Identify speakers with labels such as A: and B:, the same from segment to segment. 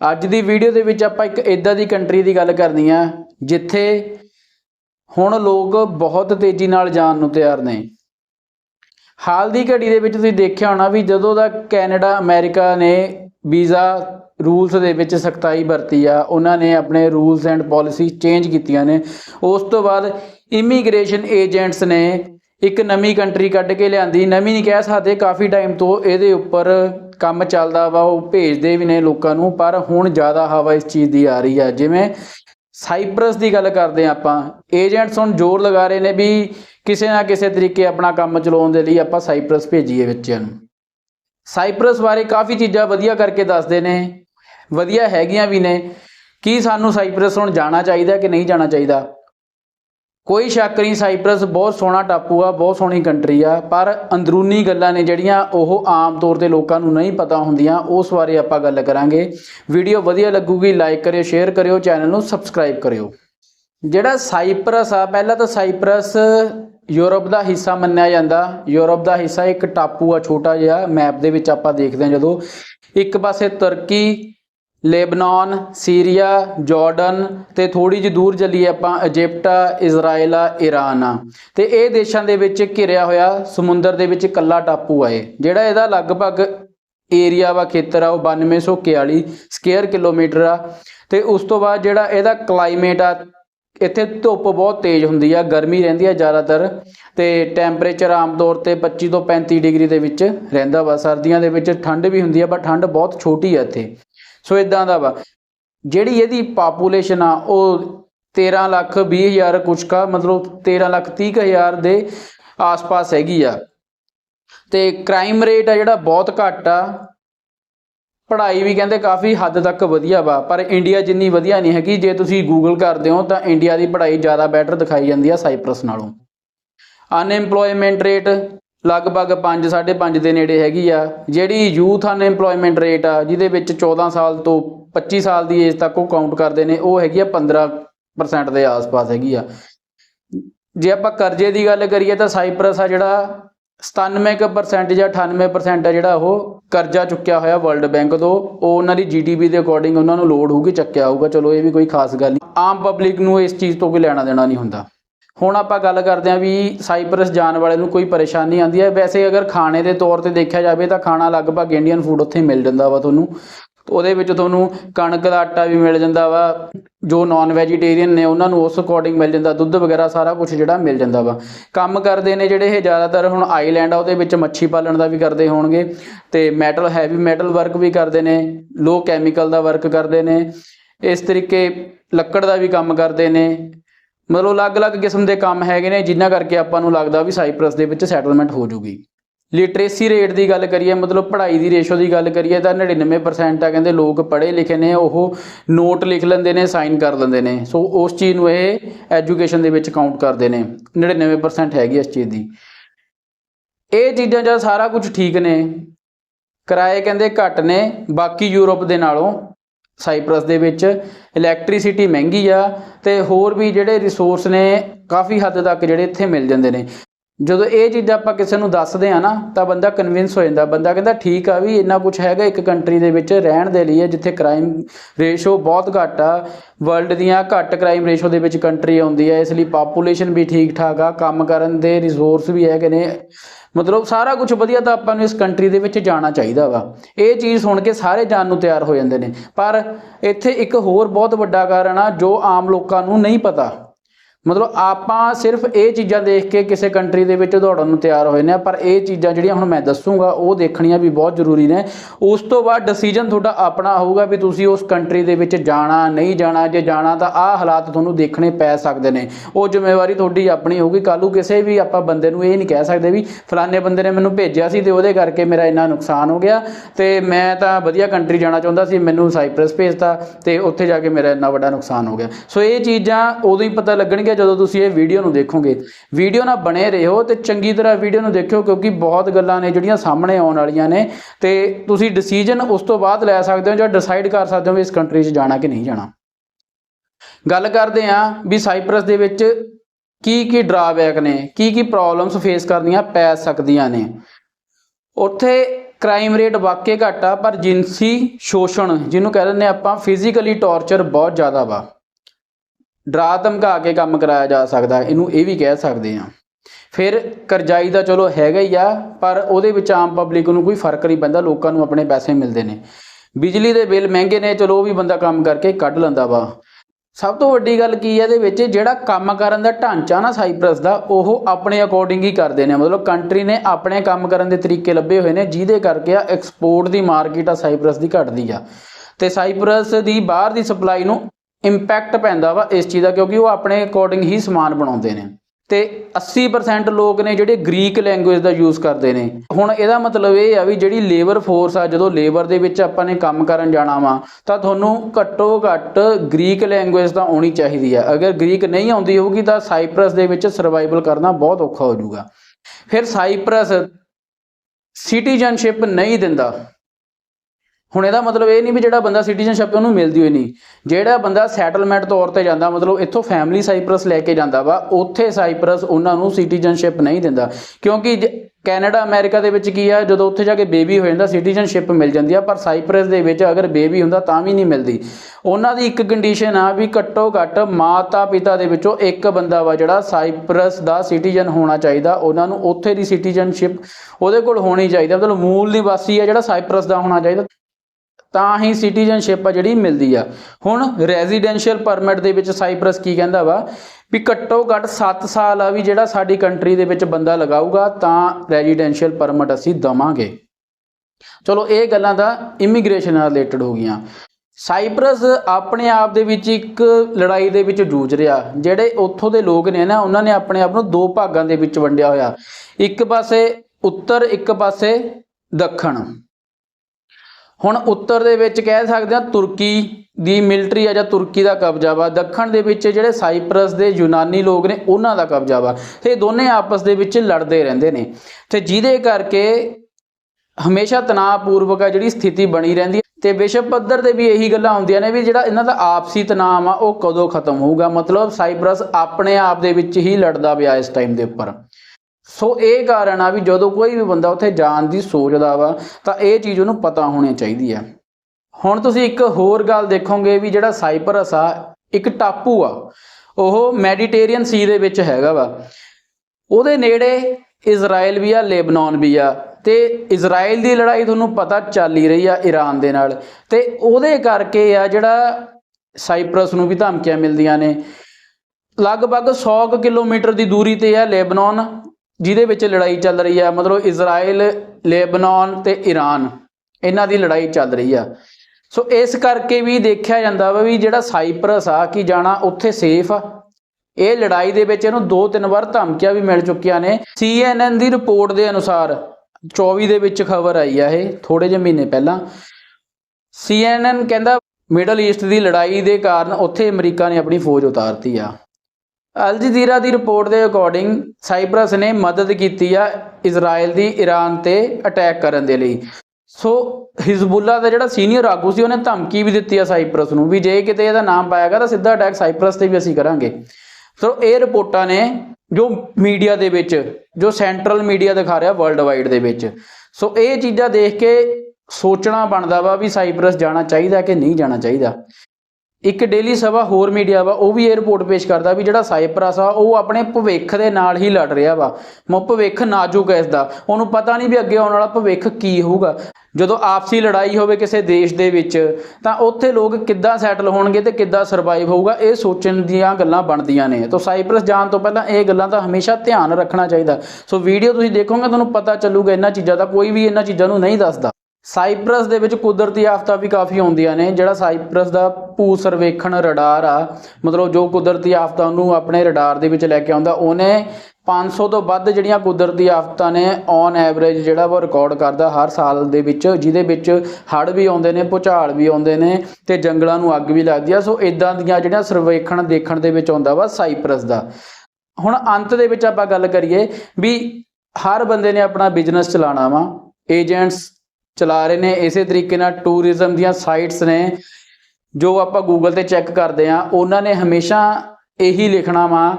A: ਅੱਜ ਦੀ ਵੀਡੀਓ ਦੇ ਵਿੱਚ ਆਪਾਂ ਇੱਕ ਇਦਾਂ ਦੀ ਕੰਟਰੀ ਦੀ ਗੱਲ ਕਰਨੀ ਆ, ਜਿੱਥੇ ਹੁਣ ਲੋਕ ਬਹੁਤ ਤੇਜ਼ੀ ਨਾਲ ਜਾਣ ਨੂੰ ਤਿਆਰ ਨੇ। ਹਾਲ ਦੀ ਘੜੀ ਦੇ ਵਿੱਚ ਤੁਸੀਂ ਦੇਖਿਆ ਹੋਣਾ ਵੀ ਜਦੋਂ ਦਾ ਕੈਨੇਡਾ, ਅਮਰੀਕਾ ਨੇ ਵੀਜ਼ਾ ਰੂਲਸ ਦੇ ਵਿੱਚ ਸਖਤਾਈ ਵਰਤੀ ਆ, ਉਹਨਾਂ ਨੇ ਆਪਣੇ ਰੂਲਸ ਐਂਡ ਪਾਲਿਸੀ ਚੇਂਜ ਕੀਤੀਆਂ ਨੇ। ਉਸ ਤੋਂ ਬਾਅਦ ਇਮੀਗ੍ਰੇਸ਼ਨ ਏਜੰਟਸ ਨੇ ਇੱਕ ਨਵੀਂ ਕੰਟਰੀ ਕੱਢ ਕੇ ਲਿਆਂਦੀ। ਨਵੀਂ ਨਹੀਂ ਕਹਿ ਸਕਦੇ, ਕਾਫੀ ਟਾਈਮ ਤੋਂ ਇਹਦੇ ਉੱਪਰ ਕੰਮ ਚੱਲਦਾ ਵਾ, ਉਹ ਭੇਜਦੇ ਵੀ ਨੇ ਲੋਕਾਂ ਨੂੰ, ਪਰ ਹੁਣ ਜ਼ਿਆਦਾ ਹਵਾ ਇਸ ਚੀਜ਼ ਦੀ ਆ ਰਹੀ ਆ। ਜਿਵੇਂ ਸਾਈਪਰਸ ਦੀ ਗੱਲ ਕਰਦੇ ਹਾਂ ਆਪਾਂ, ਏਜੰਟਸ ਹੁਣ ਜ਼ੋਰ ਲਗਾ ਰਹੇ ਨੇ ਵੀ ਕਿਸੇ ਨਾ ਕਿਸੇ ਤਰੀਕੇ ਆਪਣਾ ਕੰਮ ਚਲਾਉਣ ਦੇ ਲਈ ਆਪਾਂ ਸਾਈਪਰਸ ਭੇਜੀਏ ਬੱਚਿਆਂ ਨੂੰ। ਸਾਈਪਰਸ ਬਾਰੇ ਕਾਫੀ ਚੀਜ਼ਾਂ ਵਧੀਆ ਕਰਕੇ ਦੱਸਦੇ ਨੇ, ਵਧੀਆ ਹੈਗੀਆਂ ਵੀ ਨੇ, ਕੀ ਸਾਨੂੰ ਸਾਈਪਰਸ ਹੁਣ ਜਾਣਾ ਚਾਹੀਦਾ ਕਿ ਨਹੀਂ ਜਾਣਾ ਚਾਹੀਦਾ? ਕੋਈ ਸ਼ੱਕ ਨਹੀਂ, ਸਾਈਪਰਸ ਬਹੁਤ ਸੋਹਣਾ ਟਾਪੂ ਆ, ਬਹੁਤ ਸੋਹਣੀ ਕੰਟਰੀ ਆ, ਪਰ ਅੰਦਰੂਨੀ ਗੱਲਾਂ ਨੇ ਜਿਹੜੀਆਂ ਉਹ ਆਮ ਤੌਰ ਤੇ ਲੋਕਾਂ ਨੂੰ ਨਹੀਂ ਪਤਾ ਹੁੰਦੀਆਂ, ਉਸ ਬਾਰੇ ਆਪਾਂ ਗੱਲ ਕਰਾਂਗੇ। ਵੀਡੀਓ ਵਧੀਆ ਲੱਗੂਗੀ ਲਾਈਕ ਕਰਿਓ ਸ਼ੇਅਰ ਕਰਿਓ ਚੈਨਲ ਨੂੰ ਸਬਸਕ੍ਰਾਈਬ ਕਰਿਓ। ਜਿਹੜਾ ਸਾਈਪਰਸ ਆ, ਪਹਿਲਾਂ ਤਾਂ ਸਾਈਪਰਸ ਯੂਰਪ ਦਾ ਹਿੱਸਾ ਮੰਨਿਆ ਜਾਂਦਾ। ਯੂਰਪ ਦਾ ਹਿੱਸਾ ਇੱਕ ਟਾਪੂ ਆ, ਛੋਟਾ ਜਿਹਾ, ਮੈਪ ਦੇ ਵਿੱਚ ਆਪਾਂ ਦੇਖਦੇ ਹਾਂ ਜਦੋਂ। ਇੱਕ ਪਾਸੇ ਤੁਰਕੀ ਲੇਬਨਾਨ, ਸੀਰੀਆ, ਜਾਰਡਨ ਤੇ ਥੋੜੀ ਜਿਹੀ ਦੂਰ ਚੱਲੀਏ ਆਪਾਂ ਇਜਿਪਟ ਆ ਇਜ਼ਰਾਈਲ ਆ ਈਰਾਨ ਆ ਤੇ ਇਹ ਦੇਸ਼ਾਂ ਦੇ ਵਿੱਚ ਘਿਰਿਆ ਹੋਇਆ ਸਮੁੰਦਰ ਦੇ ਵਿੱਚ ਕੱਲਾ ਟਾਪੂ ਆ ਇਹ, ਜਿਹੜਾ ਇਹਦਾ ਲਗਭਗ ਏਰੀਆ ਵਾ ਖੇਤਰ ਆ, ਉਹ 9241 ਸਕੁਅਰ ਕਿਲੋਮੀਟਰ ਆ। ਤੇ ਉਸ ਤੋਂ ਬਾਅਦ ਜਿਹੜਾ ਇਹਦਾ ਕਲਾਈਮੇਟ ਆ, ਇੱਥੇ ਧੁੱਪ ਬਹੁਤ ਤੇਜ਼ ਹੁੰਦੀ ਆ, ਗਰਮੀ ਰਹਿੰਦੀ ਆ ਜ਼ਿਆਦਾਤਰ। ਤੇ ਟੈਂਪਰੇਚਰ ਆਮ ਤੌਰ ਤੇ 25 ਤੋਂ 35 ਡਿਗਰੀ ਦੇ ਵਿੱਚ ਰਹਿੰਦਾ ਵਾ, ਸਰਦੀਆਂ ਦੇ ਵਿੱਚ ਠੰਡ ਵੀ ਹੁੰਦੀ ਆ ਪਰ ਠੰਡ ਬਹੁਤ ਛੋਟੀ ਆ ਇੱਥੇ। ਸੋ ਇਦਾਂ ਦਾ ਵਾ। ਜਿਹੜੀ ਇਹਦੀ ਪਾਪੂਲੇਸ਼ਨ ਆ, ਉਹ 13 ਲੱਖ 20 ਹਜ਼ਾਰ ਕੁਛ ਕਾ, ਮਤਲਬ 13 ਲੱਖ 30 ਕੁ ਹਜ਼ਾਰ ਦੇ ਆਸ-ਪਾਸ ਹੈਗੀ ਆ। ਤੇ ਕ੍ਰਾਈਮ ਰੇਟ ਆ ਜਿਹੜਾ ਬਹੁਤ ਘੱਟ ਆ। ਪੜ੍ਹਾਈ ਵੀ ਕਹਿੰਦੇ ਕਾਫੀ ਹੱਦ ਤੱਕ ਵਧੀਆ ਵਾ, ਪਰ ਇੰਡੀਆ ਜਿੰਨੀ ਵਧੀਆ ਨਹੀਂ ਹੈਗੀ। ਜੇ ਤੁਸੀਂ ਗੂਗਲ ਕਰਦੇ ਹੋ, ਤਾਂ ਇੰਡੀਆ ਦੀ ਪੜ੍ਹਾਈ ਜ਼ਿਆਦਾ ਬੈਟਰ ਦਿਖਾਈ ਜਾਂਦੀ ਆ ਸਾਈਪਰਸ ਨਾਲੋਂ। ਅਨਐਮਪਲੋਇਮੈਂਟ ਰੇਟ ਲਗਭਗ 5 5.5 ਦੇ ਨੇੜੇ ਹੈਗੀ ਆ, ਜਿਹੜੀ ਯੂਥ ਅਨਐਮਪਲੋਇਮੈਂਟ ਰੇਟ ਆ, ਜਿਹਦੇ ਵਿੱਚ 14 ਸਾਲ ਤੋਂ 25 ਸਾਲ ਦੀ ਏਜ ਤੱਕ ਉਹ ਕਾਊਂਟ ਕਰਦੇ ਨੇ, ਉਹ ਹੈਗੀ ਆ 15% ਦੇ ਆਸ-ਪਾਸ ਹੈਗੀ ਆ। ਜੇ ਆਪਾਂ ਕਰਜ਼ੇ ਦੀ ਗੱਲ ਕਰੀਏ ਤਾਂ ਸਾਈਪਰਸ ਆ ਜਿਹੜਾ 97% ਜਾਂ 98% ਆ ਜਿਹੜਾ ਉਹ ਕਰਜ਼ਾ ਚੁੱਕਿਆ ਹੋਇਆ ਵਰਲਡ ਬੈਂਕ ਤੋਂ, ਉਹ ਉਹਨਾਂ ਦੀ ਜੀਡੀਪੀ ਦੇ ਅਕੋਰਡਿੰਗ ਉਹਨਾਂ ਨੂੰ ਲੋਡ ਹੋਊਗੀ, ਚੱਕਿਆ ਹੋਊਗਾ, ਚਲੋ ਇਹ ਵੀ ਕੋਈ ਖਾਸ ਗੱਲ ਨਹੀਂ। ਆਮ ਪਬਲਿਕ ਨੂੰ ਇਸ ਚੀਜ਼ ਤੋਂ ਕੋਈ ਲੈਣਾ ਦੇਣਾ ਨਹੀਂ ਹੁੰਦਾ। ਹੁਣ ਆਪਾਂ ਗੱਲ ਕਰਦੇ ਹਾਂ ਵੀ ਸਾਈਪਰਸ ਜਾਣ ਵਾਲੇ ਨੂੰ ਕੋਈ ਪਰੇਸ਼ਾਨੀ ਆਉਂਦੀ ਹੈ। ਵੈਸੇ ਅਗਰ ਖਾਣੇ ਦੇ ਤੌਰ ਤੇ ਦੇਖਿਆ ਜਾਵੇ ਤਾਂ ਖਾਣਾ ਲਗਭਗ ਇੰਡੀਅਨ ਫੂਡ ਉੱਥੇ ਮਿਲ ਜਾਂਦਾ ਵਾ ਤੁਹਾਨੂੰ। ਉਹਦੇ ਵਿੱਚ ਤੁਹਾਨੂੰ ਕਣਕ ਦਾ ਆਟਾ ਵੀ ਮਿਲ ਜਾਂਦਾ ਵਾ। ਜੋ ਨਾਨ ਵੈਜੀਟੇਰੀਅਨ ਨੇ ਉਹਨਾਂ ਨੂੰ ਉਸ ਅਕੋਰਡਿੰਗ ਮਿਲ ਜਾਂਦਾ। ਦੁੱਧ ਵਗੈਰਾ ਸਾਰਾ ਕੁਝ ਜਿਹੜਾ ਮਿਲ ਜਾਂਦਾ ਵਾ। ਕੰਮ ਕਰਦੇ ਨੇ ਜਿਹੜੇ ਇਹ ਜ਼ਿਆਦਾਤਰ ਹੁਣ ਆਈਲੈਂਡ ਆ, ਉਹਦੇ ਵਿੱਚ ਮੱਛੀ ਪਾਲਣ ਦਾ ਵੀ ਕਰਦੇ ਹੋਣਗੇ ਤੇ ਮੈਟਲ ਹੈਵੀ ਮੈਟਲ ਵਰਕ ਵੀ ਕਰਦੇ ਨੇ। ਲੋ ਕੈਮੀਕਲ ਦਾ ਵਰਕ ਕਰਦੇ ਨੇ। ਇਸ ਤਰੀਕੇ ਲੱਕੜ ਦਾ ਵੀ ਕੰਮ ਕਰਦੇ ਨੇ। ਮਤਲਬ ਅਲੱਗ-ਅਲੱਗ ਕਿਸਮ ਦੇ ਕੰਮ ਹੈਗੇ ਨੇ ਜਿਨ੍ਹਾਂ ਕਰਕੇ ਆਪਾਂ ਨੂੰ ਲੱਗਦਾ ਵੀ ਸਾਈਪਰਸ ਦੇ ਵਿੱਚ ਸੈਟਲਮੈਂਟ ਹੋ ਜੂਗੀ। ਲਿਟਰੇਸੀ ਰੇਟ ਦੀ ਗੱਲ ਕਰੀਏ, ਮਤਲਬ ਪੜ੍ਹਾਈ ਦੀ ਰੇਸ਼ੋ ਦੀ ਗੱਲ ਕਰੀਏ, ਤਾਂ 99% ਆ ਕਹਿੰਦੇ ਲੋਕ ਪੜ੍ਹੇ ਲਿਖੇ ਨੇ, ਉਹ ਨੋਟ ਲਿਖ ਲੈਂਦੇ ਨੇ ਸਾਈਨ ਕਰ ਲੈਂਦੇ ਨੇ। ਸੋ ਉਸ ਚੀਜ਼ ਨੂੰ ਇਹ ਐਜੂਕੇਸ਼ਨ ਦੇ ਵਿੱਚ ਕਾਊਂਟ ਕਰਦੇ ਨੇ। 99% ਹੈਗੀ ਇਸ ਚੀਜ਼ ਦੀ। ਇਹ ਚੀਜ਼ਾਂ ਜਦ ਸਾਰਾ ਕੁਝ ਠੀਕ ਨੇ, ਕਿਰਾਏ ਕਹਿੰਦੇ ਘੱਟ ਨੇ, ਬਾਕੀ ਯੂਰਪ ਦੇ ਨਾਲੋਂ ਸਾਈਪਰਸ ਦੇ ਵਿੱਚ। ਇਲੈਕਟ੍ਰਿਸਿਟੀ ਮਹਿੰਗੀ ਆ ਤੇ ਹੋਰ ਵੀ ਜਿਹੜੇ ਰਿਸੋਰਸ ਨੇ, ਕਾਫੀ ਹੱਦ ਤੱਕ ਜਿਹੜੇ ਇੱਥੇ ਮਿਲ ਜਾਂਦੇ ਨੇ। ਜਦੋਂ ਇਹ ਚੀਜ਼ਾਂ ਆਪਾਂ ਕਿਸੇ ਨੂੰ ਦੱਸਦੇ ਆ ਨਾ, ਤਾਂ ਬੰਦਾ ਕਨਵਿੰਸ ਹੋ ਜਾਂਦਾ। ਬੰਦਾ ਕਹਿੰਦਾ, ਠੀਕ ਆ ਵੀ, ਇੰਨਾ ਕੁਝ ਹੈਗਾ ਇੱਕ ਕੰਟਰੀ ਦੇ ਵਿੱਚ ਰਹਿਣ ਦੇ ਲਈ, ਜਿੱਥੇ ਕ੍ਰਾਈਮ ਰੇਸ਼ੋ ਬਹੁਤ ਘੱਟ ਆ। ਵਰਲਡ ਦੀਆਂ ਘੱਟ ਕ੍ਰਾਈਮ ਰੇਸ਼ੋ ਦੇ ਵਿੱਚ ਕੰਟਰੀ ਆਉਂਦੀ ਹੈ ਇਸ ਲਈ ਪਾਪੂਲੇਸ਼ਨ ਵੀ ਠੀਕ ਠਾਕ ਆ, ਕੰਮ ਕਰਨ ਦੇ ਰਿਸੋਰਸ ਵੀ ਹੈਗੇ ਨੇ। ਮਤਲਬ ਸਾਰਾ ਕੁਝ ਵਧੀਆ ਤਾਂ ਆਪਾਂ ਨੂੰ ਇਸ ਕੰਟਰੀ ਦੇ ਵਿੱਚ ਜਾਣਾ ਚਾਹੀਦਾ ਵਾ। ਇਹ ਚੀਜ਼ ਸੁਣ ਕੇ ਸਾਰੇ ਜਾਣ ਨੂੰ ਤਿਆਰ ਹੋ ਜਾਂਦੇ ਨੇ। ਪਰ ਇੱਥੇ ਇੱਕ ਹੋਰ ਬਹੁਤ ਵੱਡਾ ਕਾਰਨ ਆ, ਜੋ ਆਮ ਲੋਕਾਂ ਨੂੰ ਨਹੀਂ ਪਤਾ। ਮਤਲਬ ਆਪਾਂ ਸਿਰਫ ਇਹ ਚੀਜ਼ਾਂ ਦੇਖ ਕੇ ਕਿਸੇ ਕੰਟਰੀ ਦੇ ਵਿੱਚ ਦੌੜਨ ਨੂੰ ਤਿਆਰ ਹੋਏ ਨੇ ਪਰ ਇਹ ਚੀਜ਼ਾਂ ਜਿਹੜੀਆਂ ਹੁਣ ਮੈਂ ਦੱਸੂਗਾ, ਉਹ ਦੇਖਣੀਆਂ ਵੀ ਬਹੁਤ ਜ਼ਰੂਰੀ ਨੇ। ਉਸ ਤੋਂ ਬਾਅਦ ਡਿਸੀਜਨ ਤੁਹਾਡਾ ਆਪਣਾ ਹੋਊਗਾ ਵੀ ਤੁਸੀਂ ਉਸ ਕੰਟਰੀ ਦੇ ਵਿੱਚ ਜਾਣਾ, ਨਹੀਂ ਜਾਣਾ। ਜੇ ਜਾਣਾ ਤਾਂ ਆਹ ਹਾਲਾਤ ਤੁਹਾਨੂੰ ਦੇਖਣੇ ਪੈ ਸਕਦੇ ਨੇ। ਉਹ ਜ਼ਿੰਮੇਵਾਰੀ ਤੁਹਾਡੀ ਆਪਣੀ ਹੋਊਗੀ। ਕੱਲ੍ਹ ਕਿਸੇ ਵੀ ਆਪਾਂ ਬੰਦੇ ਨੂੰ ਇਹ ਨਹੀਂ ਕਹਿ ਸਕਦੇ ਵੀ ਫਲਾਣੇ ਬੰਦੇ ਨੇ ਮੈਨੂੰ ਭੇਜਿਆ ਸੀ ਤੇ ਉਹਦੇ ਕਰਕੇ ਮੇਰਾ ਇੰਨਾ ਨੁਕਸਾਨ ਹੋ ਗਿਆ। ਤੇ ਮੈਂ ਤਾਂ ਵਧੀਆ ਕੰਟਰੀ ਜਾਣਾ ਚਾਹੁੰਦਾ ਸੀ, ਮੈਨੂੰ ਸਾਈਪਰਸ ਭੇਜਤਾ ਤੇ ਉੱਥੇ ਜਾ ਕੇ ਮੇਰਾ ਇੰਨਾ ਵੱਡਾ ਨੁਕਸਾਨ ਹੋ ਗਿਆ। ਸੋ ਇਹ ਚੀਜ਼ਾਂ ਉਦੋਂ ਹੀ ਪਤਾ ਲੱਗਣਗੀਆਂ ਜਦੋਂ ਤੁਸੀਂ ਇਹ ਵੀਡੀਓ ਨੂੰ ਦੇਖੋਗੇ। ਵੀਡੀਓ ਨਾਲ ਬਣੇ ਰਹੋ ਤੇ ਚੰਗੀ ਤਰ੍ਹਾਂ ਵੀਡੀਓ ਨੂੰ ਦੇਖਿਓ, ਕਿਉਂਕਿ ਬਹੁਤ ਗੱਲਾਂ ਨੇ ਜਿਹੜੀਆਂ ਸਾਹਮਣੇ ਆਉਣ ਵਾਲੀਆਂ ਨੇ। ਤੇ ਤੁਸੀਂ ਡਿਸੀਜਨ ਉਸ ਤੋਂ ਬਾਅਦ ਲੈ ਸਕਦੇ ਹੋ ਜਾਂ ਡਿਸਾਈਡ ਕਰ ਸਕਦੇ ਹੋ ਵੀ ਇਸ ਕੰਟਰੀ 'ਚ ਜਾਣਾ ਕਿ ਨਹੀਂ ਜਾਣਾ। ਗੱਲ ਕਰਦੇ ਆਂ ਵੀ ਸਾਈਪਰਸ ਦੇ ਵਿੱਚ ਕੀ ਕੀ ਡਰਾਬੈਕ ਨੇ, ਕੀ ਕੀ ਪ੍ਰੋਬਲਮਸ ਫੇਸ ਕਰਨੀਆਂ ਪੈ ਸਕਦੀਆਂ ਨੇ। ਉੱਥੇ ਕ੍ਰਾਈਮ ਰੇਟ ਵਾਕਈ ਘੱਟ ਆ, ਪਰ ਜਿਨਸੀ ਸ਼ੋਸ਼ਣ, ਜਿਹਨੂੰ ਕਹਿ ਦਿੰਦੇ ਆਪਾਂ ਫਿਜ਼ੀਕਲੀ ਟੌਰਚਰ ਬਹੁਤ ਜ਼ਿਆਦਾ ਵਾ। ਡਰਾ ਧਮਕਾ ਕੇ ਕੰਮ ਕਰਾਇਆ ਜਾ ਸਕਦਾ, ਇਹਨੂੰ ਇਹ ਵੀ ਕਹਿ ਸਕਦੇ ਆ ਫਿਰ ਕਰਜ਼ਾਈ ਦਾ ਚਲੋ ਹੈਗਾ ਹੀ ਆ, ਪਰ ਉਹਦੇ ਵਿੱਚ ਆਮ ਪਬਲਿਕ ਨੂੰ ਕੋਈ ਫ਼ਰਕ ਨਹੀਂ ਪੈਂਦਾ, ਲੋਕਾਂ ਨੂੰ ਆਪਣੇ ਪੈਸੇ ਮਿਲਦੇ ਨੇ। ਬਿਜਲੀ ਦੇ ਬਿੱਲ ਮਹਿੰਗੇ ਨੇ, ਚਲੋ ਉਹ ਵੀ ਬੰਦਾ ਕੰਮ ਕਰਕੇ ਕੱਢ ਲੈਂਦਾ ਵਾ। ਸਭ ਤੋਂ ਵੱਡੀ ਗੱਲ ਕੀ ਹੈ ਇਹਦੇ ਵਿੱਚ, ਜਿਹੜਾ ਕੰਮ ਕਰਨ ਦਾ ਢਾਂਚਾ ਨਾ ਸਾਈਪ੍ਰਸ ਦਾ, ਉਹ ਆਪਣੇ ਅਕੋਰਡਿੰਗ ਹੀ ਕਰਦੇ ਨੇ। ਮਤਲਬ ਕੰਟਰੀ ਨੇ ਆਪਣੇ ਕੰਮ ਕਰਨ ਦੇ ਤਰੀਕੇ ਲੱਭੇ ਹੋਏ ਨੇ, ਜਿਹਦੇ ਕਰਕੇ ਆ ਐਕਸਪੋਰਟ ਦੀ ਮਾਰਕੀਟ ਆ ਸਾਈਪ੍ਰਸ ਦੀ ਘਟਦੀ ਆ। ਤੇ ਸਾਈਪ੍ਰਸ ਦੀ ਬਾਹਰ ਦੀ ਸਪਲਾਈ ਨੂੰ ਇੰਪੈਕਟ ਪੈਂਦਾ ਵਾ ਇਸ ਚੀਜ਼ ਦਾ, ਕਿਉਂਕਿ ਉਹ ਆਪਣੇ ਅਕੋਰਡਿੰਗ ਹੀ ਸਮਾਨ ਬਣਾਉਂਦੇ ਨੇ। ਤੇ 80% ਲੋਕ ਨੇ ਜਿਹੜੇ ਗ੍ਰੀਕ ਲੈਂਗੁਏਜ ਦਾ ਯੂਜ਼ ਕਰਦੇ ਨੇ। ਹੁਣ ਇਹਦਾ ਮਤਲਬ ਇਹ ਆ ਵੀ ਜਿਹੜੀ ਲੇਬਰ ਫੋਰਸ ਆ, ਜਦੋਂ ਲੇਬਰ ਦੇ ਵਿੱਚ ਆਪਾਂ ਨੇ ਕੰਮ ਕਰਨ ਜਾਣਾ ਵਾ, ਤਾਂ ਤੁਹਾਨੂੰ ਘੱਟੋ ਘੱਟ ਗ੍ਰੀਕ ਲੈਂਗੁਏਜ ਤਾਂ ਆਉਣੀ ਚਾਹੀਦੀ ਆ। ਅਗਰ ਗ੍ਰੀਕ ਨਹੀਂ ਆਉਂਦੀ ਹੋਊਗੀ, ਤਾਂ ਸਾਈਪ੍ਰਸ ਦੇ ਵਿੱਚ ਸਰਵਾਈਵਲ ਕਰਨਾ ਬਹੁਤ ਔਖਾ ਹੋ ਜਾਊਗਾ। ਫਿਰ ਸਾਈਪ੍ਰਸ ਸਿਟੀਜ਼ਨਸ਼ਿਪ ਨਹੀਂ ਦਿੰਦਾ। ਹੁਣ ਇਹਦਾ ਮਤਲਬ ਇਹ ਨਹੀਂ ਵੀ ਜਿਹੜਾ ਬੰਦਾ ਸਿਟੀਜ਼ਨਸ਼ਿਪ ਉਹਨੂੰ ਮਿਲਦੀ ਹੋਈ ਨਹੀਂ। ਜਿਹੜਾ ਬੰਦਾ ਸੈਟਲਮੈਂਟ ਤੌਰ ਤੇ ਜਾਂਦਾ, ਮਤਲਬ ਇੱਥੋਂ ਫੈਮਿਲੀ ਸਾਈਪਰਸ ਲੈ ਕੇ ਜਾਂਦਾ ਵਾ, ਉੱਥੇ ਸਾਈਪਰਸ ਉਹਨਾਂ ਨੂੰ ਸਿਟੀਜ਼ਨਸ਼ਿਪ ਨਹੀਂ ਦਿੰਦਾ। ਕਿਉਂਕਿ ਜ- ਕੈਨੇਡਾ, ਅਮਰੀਕਾ ਦੇ ਵਿੱਚ ਕੀ ਆ, ਜਦੋਂ ਉੱਥੇ ਜਾ ਕੇ ਬੇਬੀ ਹੋ ਜਾਂਦਾ ਸਿਟੀਜ਼ਨਸ਼ਿਪ ਮਿਲ ਜਾਂਦੀ ਆ, ਪਰ ਸਾਈਪਰਸ ਦੇ ਵਿੱਚ ਅਗਰ ਬੇਬੀ ਹੁੰਦਾ ਤਾਂ ਵੀ ਨਹੀਂ ਮਿਲਦੀ। ਉਹਨਾਂ ਦੀ ਇੱਕ ਕੰਡੀਸ਼ਨ ਆ ਵੀ ਘੱਟੋ ਘੱਟ ਮਾਤਾ ਪਿਤਾ ਦੇ ਵਿੱਚੋਂ ਇੱਕ ਬੰਦਾ ਵਾ ਜਿਹੜਾ ਸਾਈਪਰਸ ਦਾ ਸਿਟੀਜ਼ਨ ਹੋਣਾ ਚਾਹੀਦਾ, ਉਹਨਾਂ ਨੂੰ ਉੱਥੇ ਦੀ ਸਿਟੀਜ਼ਨਸ਼ਿਪ ਉਹਦੇ ਕੋਲ ਹੋਣੀ ਚਾਹੀਦੀ ਮਤਲਬ ਮੂਲ ਨਿਵਾਸੀ ਆ ਜਿਹੜਾ ਸਾਈਪਰਸ ਦਾ ਹੋਣਾ ਚਾਹੀਦਾ। ਤਾਂ ਹੀ ਸਿਟੀਜ਼ਨਸ਼ਿਪ ਆ ਜਿਹੜੀ ਮਿਲਦੀ ਆ। ਹੁਣ ਰੈਜ਼ੀਡੈਂਸ਼ੀਅਲ ਪਰਮਿਟ ਦੇ ਵਿੱਚ ਸਾਈਪ੍ਰਸ ਕੀ ਕਹਿੰਦਾ ਵਾ? ਵੀ ਘੱਟੋ ਘੱਟ 7 ਸਾਲ ਆ ਵੀ ਜਿਹੜਾ ਸਾਡੀ ਕੰਟਰੀ ਦੇ ਵਿੱਚ ਬੰਦਾ ਲਗਾਊਗਾ, ਤਾਂ ਰੈਜ਼ੀਡੈਂਸ਼ੀਅਲ ਪਰਮਿਟ ਅਸੀਂ ਦਵਾਂਗੇ। ਚਲੋ, ਇਹ ਗੱਲਾਂ ਦਾ ਇਮੀਗ੍ਰੇਸ਼ਨ ਨਾਲ ਰਿਲੇਟਡ ਹੋ ਗਈਆਂ। ਸਾਈਪ੍ਰਸ ਆਪਣੇ ਆਪ ਦੇ ਵਿੱਚ ਇੱਕ ਲੜਾਈ ਦੇ ਵਿੱਚ ਜੂਝ ਰਿਹਾ। ਜਿਹੜੇ ਉੱਥੋਂ ਦੇ ਲੋਕ ਨੇ ਨਾ, ਉਹਨਾਂ ਨੇ ਆਪਣੇ ਆਪ ਨੂੰ ਦੋ ਭਾਗਾਂ ਦੇ ਵਿੱਚ ਵੰਡਿਆ ਹੋਇਆ। ਇੱਕ ਪਾਸੇ ਉੱਤਰ, ਇੱਕ ਪਾਸੇ ਦੱਖਣ। ਹੁਣ ਉੱਤਰ ਦੇ ਵਿੱਚ ਕਹਿ ਸਕਦੇ ਹਾਂ ਤੁਰਕੀ ਦੀ ਮਿਲਟਰੀ ਆ ਜਾਂ ਤੁਰਕੀ ਦਾ ਕਬਜ਼ਾ ਵਾ। ਦੱਖਣ ਦੇ ਵਿੱਚ ਜਿਹੜੇ ਸਾਈਪਰਸ ਦੇ ਯੂਨਾਨੀ ਲੋਕ ਨੇ, ਉਹਨਾਂ ਦਾ ਕਬਜ਼ਾ ਵਾ। ਤੇ ਦੋਨੇ ਆਪਸ ਦੇ ਵਿੱਚ ਲੜਦੇ ਰਹਿੰਦੇ ਨੇ। ਤੇ ਜਿਹਦੇ ਕਰਕੇ ਹਮੇਸ਼ਾ ਤਣਾਅਪੂਰਵਕ ਆ ਜਿਹੜੀ ਸਥਿਤੀ ਬਣੀ ਰਹਿੰਦੀ ਹੈ ਤੇ ਵਿਸ਼ਵ ਪੱਧਰ ਤੇ ਵੀ ਇਹੀ ਗੱਲਾਂ ਹੁੰਦੀਆਂ ਨੇ ਵੀ ਜਿਹੜਾ ਇਹਨਾਂ ਦਾ ਆਪਸੀ ਤਣਾਅ ਆ ਉਹ ਕਦੋਂ ਖਤਮ ਹੋਊਗਾ? ਮਤਲਬ ਸਾਈਪਰਸ ਆਪਣੇ ਆਪ ਦੇ ਵਿੱਚ ਹੀ ਲੜਦਾ ਪਿਆ ਇਸ ਟਾਈਮ ਦੇ ਉੱਪਰ। ਸੋ ਇਹ ਕਾਰਨ ਆ ਵੀ ਜਦੋਂ ਕੋਈ ਵੀ ਬੰਦਾ ਉੱਥੇ ਜਾਣ ਦੀ ਸੋਚਦਾ ਵਾ, ਤਾਂ ਇਹ ਚੀਜ਼ ਉਹਨੂੰ ਪਤਾ ਹੋਣੀ ਚਾਹੀਦੀ ਆ। ਹੁਣ ਤੁਸੀਂ ਇੱਕ ਹੋਰ ਗੱਲ ਦੇਖੋਗੇ ਵੀ ਜਿਹੜਾ ਸਾਈਪਰਸ ਆ, ਇੱਕ ਟਾਪੂ ਆ, ਉਹ ਮੈਡੀਟੇਰੀਅਨ ਸੀ ਦੇ ਵਿੱਚ ਹੈਗਾ ਵਾ। ਉਹਦੇ ਨੇੜੇ ਇਜ਼ਰਾਈਲ ਵੀ ਆ, ਲੇਬਨਾਨ ਵੀ ਆ, ਤੇ ਇਜ਼ਰਾਈਲ ਦੀ ਲੜਾਈ ਤੁਹਾਨੂੰ ਪਤਾ ਚੱਲ ਹੀ ਰਹੀ ਆ ਈਰਾਨ ਦੇ ਨਾਲ। ਤੇ ਉਹਦੇ ਕਰਕੇ ਆ ਜਿਹੜਾ ਸਾਈਪਰਸ ਨੂੰ ਵੀ ਧਮਕੀਆਂ ਮਿਲਦੀਆਂ ਨੇ। ਲਗਭਗ 100 ਕੁ ਕਿਲੋਮੀਟਰ ਦੀ ਦੂਰੀ ਤੇ ਆ ਲੇਬਨਾਨ ਜਿਹਦੇ ਵਿੱਚ ਲੜਾਈ ਚੱਲ ਰਹੀ ਆ ਮਤਲਬ ਇਜ਼ਰਾਈਲ ਲੈਬਨਾਨ ਤੇ ਈਰਾਨ ਇਹਨਾਂ ਦੀ ਲੜਾਈ ਚੱਲ ਰਹੀ ਆ। ਸੋ ਇਸ ਕਰਕੇ ਵੀ ਦੇਖਿਆ ਜਾਂਦਾ ਵਾ ਵੀ ਜਿਹੜਾ ਸਾਈਪਰਸ ਆ, ਕਿ ਜਾਣਾ, ਉੱਥੇ ਸੇਫ ਆ। ਇਹ ਲੜਾਈ ਦੇ ਵਿੱਚ ਇਹਨੂੰ ਦੋ ਤਿੰਨ ਵਾਰ ਧਮਕੀਆਂ ਵੀ ਮਿਲ ਚੁੱਕੀਆਂ ਨੇ। CNN ਦੀ ਰਿਪੋਰਟ ਦੇ ਅਨੁਸਾਰ 24 ਦੇ ਵਿੱਚ ਖਬਰ ਆਈ ਆ ਇਹ ਥੋੜੇ ਜਿਹੇ ਮਹੀਨੇ ਪਹਿਲਾਂ। CNN ਕਹਿੰਦਾ, ਮਿਡਲ ਈਸਟ ਦੀ ਲੜਾਈ ਦੇ ਕਾਰਨ ਉੱਥੇ ਅਮਰੀਕਾ ਨੇ ਆਪਣੀ ਫੌਜ ਉਤਾਰਤੀ ਆ। ਅਲ ਜਜ਼ੀਰਾ ਦੀ ਰਿਪੋਰਟ ਦੇ ਅਕੋਰਡਿੰਗ ਸਾਈਪਰਸ ਨੇ ਮਦਦ ਕੀਤੀ ਆ ਇਜ਼ਰਾਈਲ ਦੀ ਈਰਾਨ ਤੇ ਅਟੈਕ ਕਰਨ ਦੇ ਲਈ। ਸੋ ਹਿਜ਼ਬੁੱਲਾ ਦਾ ਜਿਹੜਾ ਸੀਨੀਅਰ ਆਗੂ ਸੀ, ਉਹਨੇ ਧਮਕੀ ਵੀ ਦਿੱਤੀ ਆ ਸਾਈਪਰਸ ਨੂੰ ਵੀ ਜੇ ਕਿਤੇ ਇਹਦਾ ਨਾਮ ਪਾਇਆ ਗਿਆ ਤਾਂ ਸਿੱਧਾ ਅਟੈਕ ਸਾਈਪਰਸ ਤੇ ਵੀ ਅਸੀਂ ਕਰਾਂਗੇ। ਸੋ ਇਹ ਰਿਪੋਰਟਾਂ ਨੇ ਜੋ ਮੀਡੀਆ ਦੇ ਵਿੱਚ, ਜੋ ਸੈਂਟਰਲ ਮੀਡੀਆ ਦਿਖਾ ਰਿਹਾ ਵਰਲਡ ਵਾਈਡ ਦੇ ਵਿੱਚ। ਸੋ ਇਹ ਚੀਜ਼ਾਂ ਦੇਖ ਕੇ ਸੋਚਣਾ ਬਣਦਾ ਵਾ ਵੀ ਸਾਈਪਰਸ ਜਾਣਾ ਚਾਹੀਦਾ ਕਿ ਨਹੀਂ ਜਾਣਾ ਚਾਹੀਦਾ। ਇੱਕ ਡੇਲੀ ਸਭਾ ਹੋਰ ਮੀਡੀਆ ਵਾ, ਉਹ ਵੀ ਇਹ ਰਿਪੋਰਟ ਪੇਸ਼ ਕਰਦਾ ਵੀ ਜਿਹੜਾ ਸਾਈਪਰਸ ਆ, ਉਹ ਆਪਣੇ ਭਵਿੱਖ ਦੇ ਨਾਲ ਹੀ ਲੜ ਰਿਹਾ ਵਾ। ਮੋ, ਭਵਿੱਖ ਨਾਜ਼ੁਕ ਹੈ ਇਸ ਦਾ ਉਹਨੂੰ ਪਤਾ ਨਹੀਂ ਵੀ ਅੱਗੇ ਆਉਣ ਵਾਲਾ ਭਵਿੱਖ ਕੀ ਹੋਊਗਾ। ਜਦੋਂ ਆਪਸੀ ਲੜਾਈ ਹੋਵੇ ਕਿਸੇ ਦੇਸ਼ ਦੇ ਵਿੱਚ, ਤਾਂ ਉੱਥੇ ਲੋਕ ਕਿੱਦਾਂ ਸੈਟਲ ਹੋਣਗੇ ਤੇ ਕਿੱਦਾਂ ਸਰਵਾਈਵ ਹੋਊਗਾ, ਇਹ ਸੋਚਣ ਦੀਆਂ ਗੱਲਾਂ ਬਣਦੀਆਂ ਨੇ। ਤਾਂ ਸਾਈਪਰਸ ਜਾਣ ਤੋਂ ਪਹਿਲਾਂ ਇਹ ਗੱਲਾਂ ਦਾ ਹਮੇਸ਼ਾ ਧਿਆਨ ਰੱਖਣਾ ਚਾਹੀਦਾ। ਸੋ ਵੀਡੀਓ ਤੁਸੀਂ ਦੇਖੋਗੇ, ਤੁਹਾਨੂੰ ਪਤਾ ਚੱਲੂਗਾ, ਇਹਨਾਂ ਚੀਜ਼ਾਂ ਦਾ ਕੋਈ ਵੀ ਇਹਨਾਂ ਚੀਜ਼ਾਂ ਨੂੰ ਨਹੀਂ ਦੱਸਦਾ। ਸਾਈਪਰਸ ਦੇ ਵਿੱਚ ਕੁਦਰਤੀ ਆਫਤਾਂ ਵੀ ਕਾਫੀ ਆਉਂਦੀਆਂ ਨੇ, ਜਿਹੜਾ ਸਾਈਪਰਸ ਦਾ ਭੂ ਸਰਵੇਖਣ ਰਡਾਰ ਆ, ਮਤਲਬ ਜੋ ਕੁਦਰਤੀ ਆਫਤਾਂ ਨੂੰ ਆਪਣੇ ਰਡਾਰ ਦੇ ਵਿੱਚ ਲੈ ਕੇ ਆਉਂਦਾ, ਉਹਨੇ 500 ਤੋਂ ਵੱਧ ਜਿਹੜੀਆਂ ਕੁਦਰਤੀ ਆਫਤਾਂ ਨੇ ਔਨ ਐਵਰੇਜ ਜਿਹੜਾ ਉਹ ਰਿਕਾਰਡ ਕਰਦਾ ਹਰ ਸਾਲ ਦੇ ਵਿੱਚ, ਜਿਹਦੇ ਵਿੱਚ ਹੜ੍ਹ ਵੀ ਆਉਂਦੇ ਨੇ, ਭੂਚਾਲ ਵੀ ਆਉਂਦੇ ਨੇ ਤੇ ਜੰਗਲਾਂ ਨੂੰ ਅੱਗ ਵੀ ਲੱਗਦੀ ਆ, ਸੋ ਇਦਾਂ ਦੀਆਂ ਜਿਹੜੀਆਂ ਸਰਵੇਖਣ ਦੇਖਣ ਦੇ ਵਿੱਚ ਆਉਂਦਾ ਵਾ ਸਾਈਪਰਸ ਦਾ। ਹੁਣ ਅੰਤ ਦੇ ਵਿੱਚ ਆਪਾਂ ਗੱਲ ਕਰੀਏ ਵੀ ਹਰ ਬੰਦੇ ਨੇ ਆਪਣਾ ਬਿਜ਼ਨਸ ਚਲਾਉਣਾ ਵਾ ਏਜੰਟਸ ਚਲਾ ਰਹੇ ਨੇ। ਇਸੇ ਤਰੀਕੇ ਨਾਲ ਟੂਰਿਜ਼ਮ ਦੀਆਂ ਸਾਈਟਸ ਨੇ, ਜੋ ਆਪਾਂ ਗੂਗਲ ਤੇ ਚੈੱਕ ਕਰਦੇ ਆ ਉਹਨਾਂ ਨੇ ਹਮੇਸ਼ਾ ਇਹੀ ਲਿਖਣਾ ਵਾ,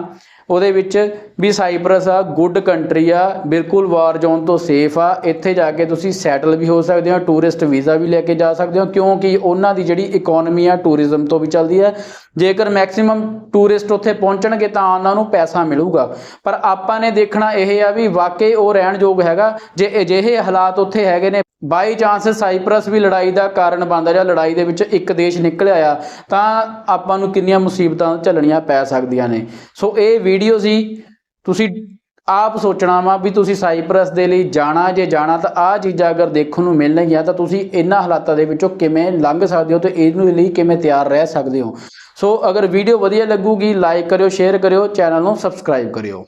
A: ਉਹਦੇ ਵਿੱਚ ਵੀ ਸਾਈਪਰਸ ਆ ਗੁੱਡ ਕੰਟਰੀ ਆ, ਬਿਲਕੁਲ ਵਾਰ ਜ਼ੋਨ ਤੋਂ ਸੇਫ ਆ। ਇੱਥੇ ਜਾ ਕੇ ਤੁਸੀਂ ਸੈਟਲ ਵੀ ਹੋ ਸਕਦੇ ਹੋ ਟੂਰਿਸਟ ਵੀਜ਼ਾ ਵੀ ਲੈ ਕੇ ਜਾ ਸਕਦੇ ਹੋ, ਕਿਉਂਕਿ ਉਹਨਾਂ ਦੀ ਜਿਹੜੀ ਇਕਨੋਮੀ ਆ ਟੂਰਿਜ਼ਮ ਤੋਂ ਵੀ ਚੱਲਦੀ ਹੈ। ਜੇਕਰ ਮੈਕਸਿਮਮ ਟੂਰਿਸਟ ਉੱਥੇ ਪਹੁੰਚਣਗੇ ਤਾਂ ਉਹਨਾਂ ਨੂੰ ਪੈਸਾ ਮਿਲੂਗਾ। ਪਰ ਆਪਾਂ ਨੇ ਦੇਖਣਾ ਇਹ ਆ ਵੀ ਵਾਕਈ ਉਹ ਰਹਿਣਯੋਗ ਹੈਗਾ, ਜੇ ਅਜਿਹੇ ਹਾਲਾਤ ਉੱਥੇ ਹੈਗੇ ਨੇ ਬਾਈ ਚਾਂਸ ਸਾਈਪਰਸ ਵੀ ਲੜਾਈ ਦਾ ਕਾਰਨ ਬਣਦਾ ਜਾਂ ਲੜਾਈ ਦੇ ਵਿੱਚ ਇੱਕ ਦੇਸ਼ ਨਿਕਲਿਆ ਆ, ਤਾਂ ਆਪਾਂ ਨੂੰ ਕਿੰਨੀਆਂ ਮੁਸੀਬਤਾਂ ਝੱਲਣੀਆਂ ਪੈ ਸਕਦੀਆਂ ਨੇ। ਸੋ ਇਹ ਵੀਡੀਓ ਸੀ, ਤੁਸੀਂ ਆਪ ਸੋਚਣਾ ਵਾ ਵੀ ਤੁਸੀਂ ਸਾਈਪਰਸ ਦੇ ਲਈ ਜਾਣਾ, ਜੇ ਜਾਣਾ ਤਾਂ ਆਹ ਚੀਜ਼ਾਂ ਅਗਰ ਦੇਖਣ ਨੂੰ ਮਿਲਣਗੀਆਂ ਤਾਂ ਤੁਸੀਂ ਇਹਨਾਂ ਹਾਲਾਤਾਂ ਦੇ ਵਿੱਚੋਂ ਕਿਵੇਂ ਲੰਘ ਸਕਦੇ ਹੋ ਤੇ ਇਹਨੂੰ ਲਈ ਕਿਵੇਂ ਤਿਆਰ ਰਹਿ ਸਕਦੇ ਹੋ। ਸੋ ਅਗਰ ਵੀਡੀਓ ਵਧੀਆ ਲੱਗੂਗੀ ਲਾਈਕ ਕਰਿਓ ਸ਼ੇਅਰ ਕਰਿਓ ਚੈਨਲ ਨੂੰ ਸਬਸਕ੍ਰਾਈਬ ਕਰਿਓ।